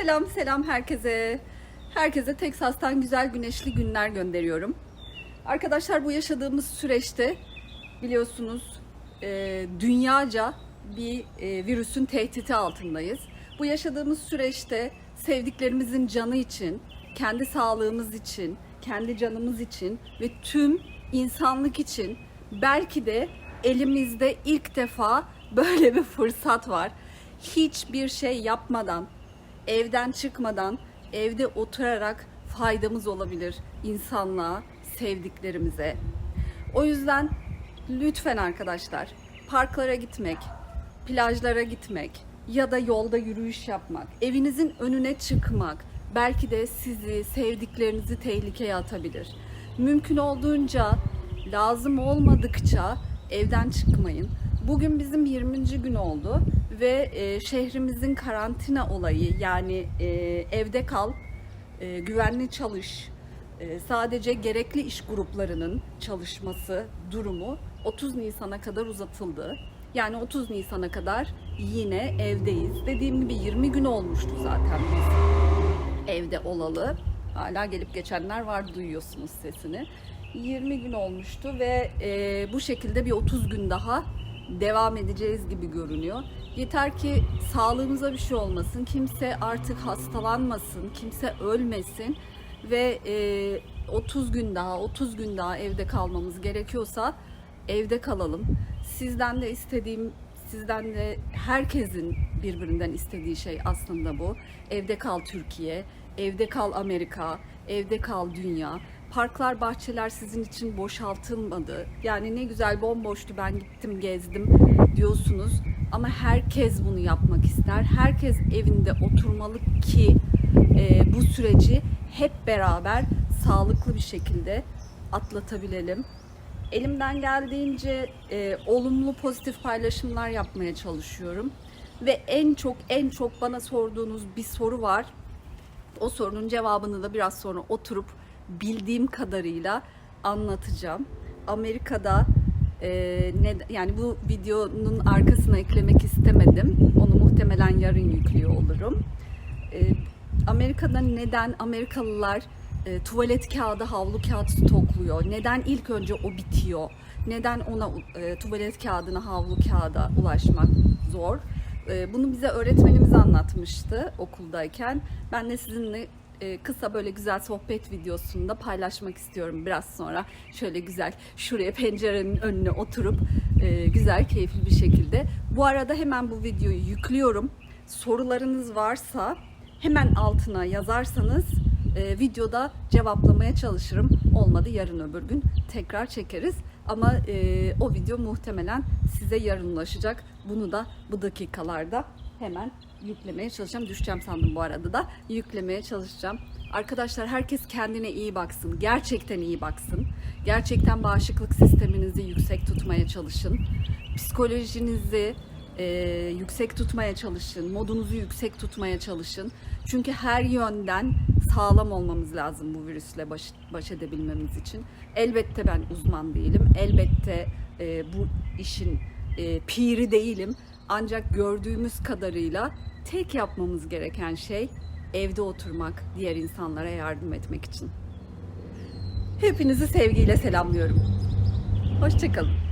Selam selam herkese. Herkese Teksas'tan güzel güneşli günler gönderiyorum. Arkadaşlar bu yaşadığımız süreçte biliyorsunuz e, dünyaca bir e, virüsün tehditi altındayız. Bu yaşadığımız süreçte sevdiklerimizin canı için, kendi sağlığımız için, kendi canımız için ve tüm insanlık için belki de elimizde ilk defa böyle bir fırsat var. Hiçbir şey yapmadan, evden çıkmadan, evde oturarak faydamız olabilir insanlığa, sevdiklerimize. O yüzden lütfen arkadaşlar parklara gitmek, plajlara gitmek ya da yolda yürüyüş yapmak, evinizin önüne çıkmak belki de sizi, sevdiklerinizi tehlikeye atabilir. Mümkün olduğunca lazım olmadıkça evden çıkmayın. Bugün bizim 20. gün oldu ve e, şehrimizin karantina olayı yani e, evde kal, e, güvenli çalış, e, sadece gerekli iş gruplarının çalışması durumu 30 Nisan'a kadar uzatıldı. Yani 30 Nisan'a kadar yine evdeyiz. Dediğim gibi 20 gün olmuştu zaten biz evde olalı. Hala gelip geçenler var duyuyorsunuz sesini. 20 gün olmuştu ve e, bu şekilde bir 30 gün daha devam edeceğiz gibi görünüyor. Yeter ki sağlığımıza bir şey olmasın, kimse artık hastalanmasın, kimse ölmesin ve e, 30 gün daha, 30 gün daha evde kalmamız gerekiyorsa evde kalalım. Sizden de istediğim, sizden de herkesin birbirinden istediği şey aslında bu. Evde kal Türkiye, evde kal Amerika, evde kal dünya. Parklar, bahçeler sizin için boşaltılmadı. Yani ne güzel bomboştu ben gittim gezdim diyorsunuz. Ama herkes bunu yapmak ister. Herkes evinde oturmalı ki e, bu süreci hep beraber sağlıklı bir şekilde atlatabilelim. Elimden geldiğince e, olumlu pozitif paylaşımlar yapmaya çalışıyorum. Ve en çok en çok bana sorduğunuz bir soru var. O sorunun cevabını da biraz sonra oturup bildiğim kadarıyla anlatacağım. Amerika'da e, ne, yani bu videonun arkasına eklemek istemedim. Onu muhtemelen yarın yüklüyor olurum. E, Amerika'da neden Amerikalılar e, tuvalet kağıdı, havlu kağıt stokluyor? Neden ilk önce o bitiyor? Neden ona e, tuvalet kağıdına, havlu kağıda ulaşmak zor? E, bunu bize öğretmenimiz anlatmıştı okuldayken. Ben de sizinle kısa böyle güzel sohbet videosunda paylaşmak istiyorum biraz sonra. Şöyle güzel şuraya pencerenin önüne oturup e, güzel, keyifli bir şekilde. Bu arada hemen bu videoyu yüklüyorum. Sorularınız varsa hemen altına yazarsanız e, videoda cevaplamaya çalışırım. Olmadı yarın öbür gün tekrar çekeriz. Ama e, o video muhtemelen size yarın ulaşacak. Bunu da bu dakikalarda hemen yüklemeye çalışacağım. Düşeceğim sandım bu arada da. Yüklemeye çalışacağım. Arkadaşlar herkes kendine iyi baksın. Gerçekten iyi baksın. Gerçekten bağışıklık sisteminizi yüksek tutmaya çalışın. Psikolojinizi e, yüksek tutmaya çalışın. Modunuzu yüksek tutmaya çalışın. Çünkü her yönden sağlam olmamız lazım bu virüsle baş, baş edebilmemiz için. Elbette ben uzman değilim. Elbette e, bu işin e, piri değilim. Ancak gördüğümüz kadarıyla tek yapmamız gereken şey evde oturmak, diğer insanlara yardım etmek için. Hepinizi sevgiyle selamlıyorum. Hoşçakalın.